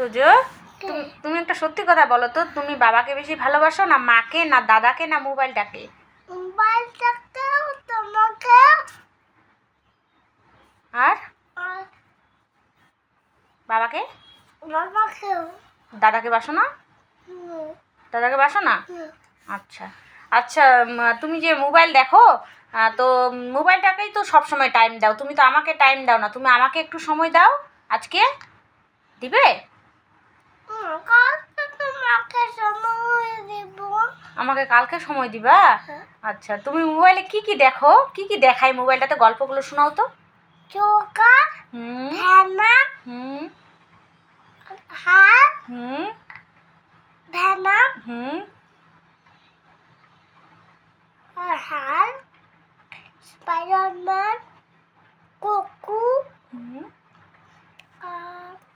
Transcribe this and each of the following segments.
তো যে তুমি তুমি একটা সত্যি কথা বলো তো তুমি বাবাকে বেশি ভালোবাসো না মাকে না দাদাকে না মোবাইলটাকে? মোবাইলটাকে তোমাকে। আর? আর বাবাকে? বাবাকেও। দাদাকে বাসো না? দাদাকে বাসো না? আচ্ছা। আচ্ছা তুমি যে মোবাইল দেখো তো মোবাইলটাকেই তো সব সময় টাইম দাও। তুমি তো আমাকে টাইম দাও না। তুমি আমাকে একটু সময় দাও আজকে। দিবে হুম, কালকে তোমাকে সময় দেব আমাকে কালকে সময় দিবা? হ্যাঁ। আচ্ছা তুমি মোবাইলে কি কি দেখো? কি কি দেখায় মোবাইলটাতে? গল্পগুলো শোনাও তো। চোকা হুম। ভেনা হুম। হাত হুম। ভেনা হুম। হাত স্পাইডারম্যান কুকু হুম।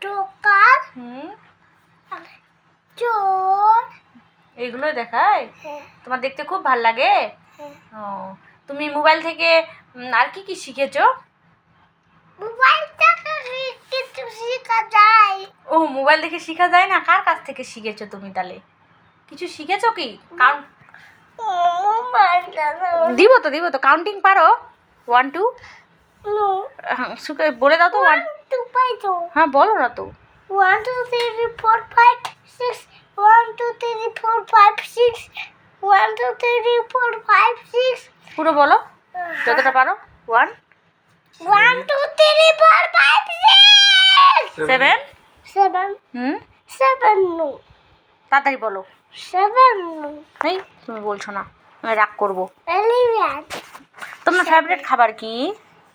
টোকার। হুম আর চোর এইগুলো দেখায়? হ্যাঁ, তোমার দেখতে খুব ভালো লাগে? হ্যাঁ। ও তুমি মোবাইল থেকে আর কি কি শিখেছো? মোবাইলটাকে কিছু শেখা যায়। ও মোবাইল দেখে শেখা যায় না? কার কাছ থেকে শিখেছো তুমি তাহলে? কিছু শিখেছো কি? কাউন্ট মোবাইলটা দিব তো দিব তো। কাউন্টিং পারো? ওয়ান টু নো বলে দাও তো ওয়ান টু হ্যাঁ বলো না তো। One two three four five six one two three four five six one two three four five six পুরো বলো? যতটা পারো? One one two three four five six seven seven hmm? Seven no তাড়াতাড়ি বলো। সেভেন নো এই তুমি বলছো না। আমি রাগ করব। তোমার ফেভারিট খাবার কি?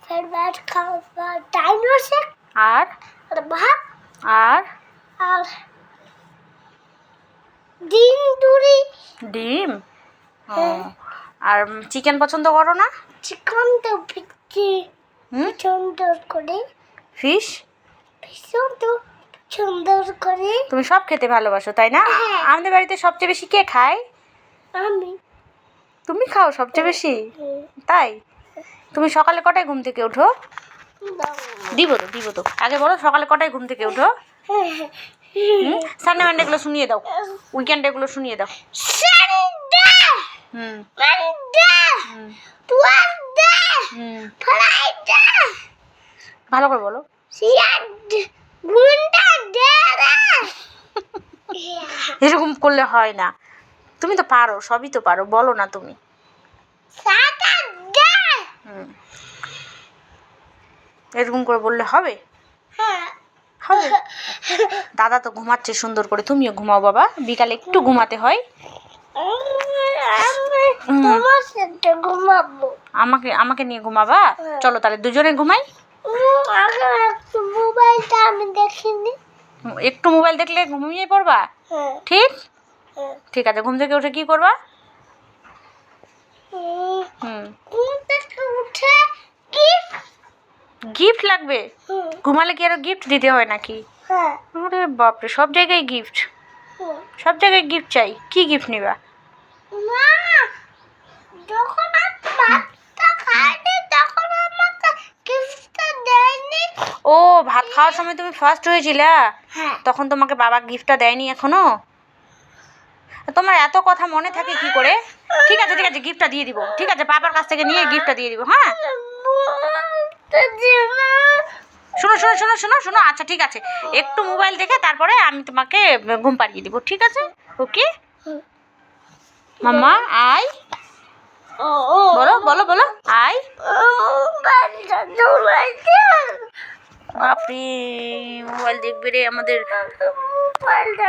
ফেভারিট খাবার ডাইনোসর আর? আর ভাত আর? আর ডিম দুরি। ডিম? ও, হ্যাঁ। আর চিকেন পছন্দ করো না? চিকন তো সুন্দর করে। ফিশ? ভীষণ তো সুন্দর করে। তুমি সব খেতে ভালোবাসো তাই না? হ্যাঁ। আমাদের বাড়িতে সবচেয়ে বেশি কে খায়? আমি। তুমি খাও সবচেয়ে বেশি? তাই? তুমি সকালে কটায় ঘুম থেকে ওঠো? দিব তো দিব তো। আগে বলো সকালে কটায় ঘুম থেকে ওঠো? সানডে মানডে এগুলো শুনিয়ে দাও। উইকেন্ডে এগুলো শুনিয়ে দাও। সানডে মানডে হুম। ফ্রাইডে ভালো করে বলো। সিয়াড গুন্ডা ডেরা এরকম করলে হয় না। তুমি তো পারো সবই তো পারো বলো না তুমি। এরকম করে বললে হবে? হ্যাঁ। হবে? দাদা তো ঘুমাচ্ছে সুন্দর করে। তুমিও ঘুমাও বাবা। বিকালে একটু ঘুমাতে হয়। আমাকে আমাকে নিয়ে ঘুমাবা? চলো তাহলে দুজনে ঘুমাই। একটু মোবাইলটা আমি দেখিনি একটু মোবাইল দেখলে ঘুমিয়ে পড়বা? হ্যাঁ। ঠিক? হ্যাঁ। ঠিক আছে ঘুম থেকে উঠে কি করবা উম, হুম ঘুম থেকে উঠে কি গিফট লাগবে? ঘুমালে কি আরও গিফট দিতে হয় নাকি? হ্যাঁ। আরে বাপরে সব জায়গায় গিফট সব জায়গায় গিফট চাই। কি গিফট নিবা? ও ভাত খাওয়ার সময় তুমি ফার্স্ট হয়েছিলা? হ্যাঁ। তখন তোমাকে বাবা গিফটটা দেয়নি এখনও? তোমার এত কথা মনে থাকে কি করে? ঠিক আছে ঠিক আছে গিফটটা দিয়ে দিব। ঠিক আছে বাবার কাছ থেকে নিয়ে গিফটটা দিয়ে দিব হ্যাঁ? শোনো শোনো শোনো আচ্ছা ঠিক আছে। একটু মোবাইল দেখে তারপরে আমি তোমাকে ঘুম পাড়িয়ে দিব, ঠিক আছে? ওকে? মাম্মা আই বলো বলো বলো আই বাপরে মোবাইল দেখবে রে আমাদের। মোবাইলটা